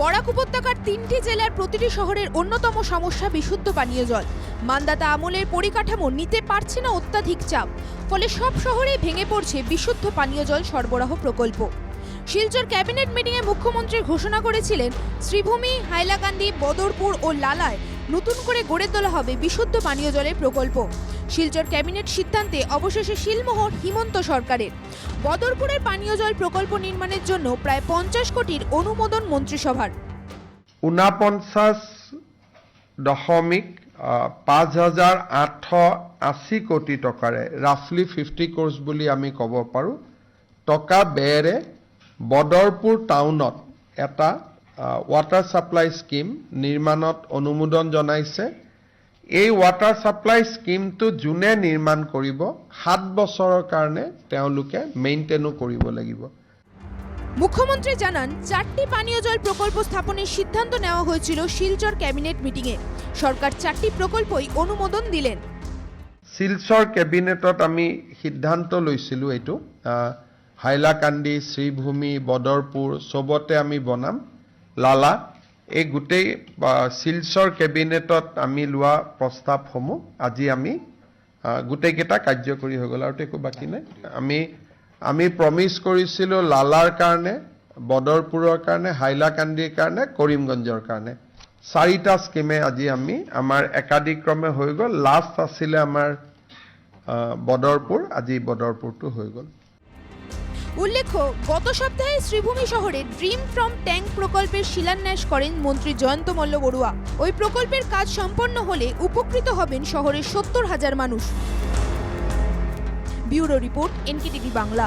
বরাক উপত্যকার তিনটি জেলার প্রতিটি শহরের অন্যতম সমস্যা বিশুদ্ধ পানীয় জল। মান্দাতা আমলের পরিকাঠামো নিতে পারছে না অত্যাধিক চাপ, ফলে সব শহরেই ভেঙে পড়ছে বিশুদ্ধ পানীয় জল সরবরাহ প্রকল্প। শিলচর ক্যাবিনেট মিটিংয়ে মুখ্যমন্ত্রী ঘোষণা করেছিলেন, শ্রীভূমি, হাইলাকান্দি, বদরপুর ও লালায় নতুন করে গড়ে তোলা হবে বিশুদ্ধ পানীয় জলের প্রকল্প। শিলচর ক্যাবিনেট সিদ্ধান্তে অবশেষে শিলমোহর হিমন্ত সরকারের। বদরপুরের পানীয় জল প্রকল্প নির্মাণের জন্য প্রায় পঞ্চাশ কোটির অনুমোদন মন্ত্রিসভার। ঊনপঞ্চাছ দশমিক পাঁচ হাজাৰ আঠশ আশী কোটি টকাৰে ৰাফলি ফিফটি ক্ৰ'ৰ্ছ বুলি আমি ক'ব পাৰোঁ। টকা ব্যয়েৰে বদৰপুৰ টাউনত এটা ৱাটাৰ ছাপ্লাই স্কিম নিৰ্মাণত অনুমোদন জনাইছে। এই ৱাটাৰ ছাপ্লাই স্কিমটো যোনে নিৰ্মাণ কৰিব সাত বছৰৰ কাৰণে তেওঁলোকে মেইনটেইনো কৰিব লাগিব। মুখ্যমন্ত্রী জানান চারটি পানীয় জল প্রকল্প স্থাপনের সিদ্ধান্ত নেওয়া হয়েছিল শিলচর ক্যাবিনেট মিটিংয়ে। সরকার চারটি প্রকল্পই অনুমোদন দিলেন। শিলচৰ কেবিনেটত আমি সিদ্ধান্ত লৈছিলোঁ এইটো। হাইলাকান্দি শ্ৰীভূমি বদৰপুৰ চবতে আমি বনাম। লালা এই গোটেই শিলচৰ কেবিনেটত আমি লোৱা প্ৰস্তাৱসমূহ আজি আমি গোটেইকেইটা কাৰ্যকৰী হৈ গ'ল আৰুতো একো বাকী নাই। আমি আমি প্ৰমিছ কৰিছিলোঁ লালাৰ কাৰণে বদৰপুৰৰ কাৰণে হাইলাকান্দিৰ কাৰণে কৰিমগঞ্জৰ কাৰণে। চাৰিটা স্কিমে আজি আমি আমাৰ একাদিক্ৰমে হৈ গ'ল। লাষ্ট আছিলে আমাৰ বদৰপুৰ আজি বদৰপুৰটো হৈ গ'ল। উল্লেখ্য, গত সপ্তাহে শ্রীভূমি শহরে ড্রিম ফ্রম ট্যাঙ্ক প্রকল্পের শিলান্যাস করেন মন্ত্রী জয়ন্ত মল্ল বড়ুয়া। ওই প্রকল্পের কাজ সম্পন্ন হলে উপকৃত হবেন শহরের সত্তর হাজার মানুষ। Bureau report, NKTV Bangla.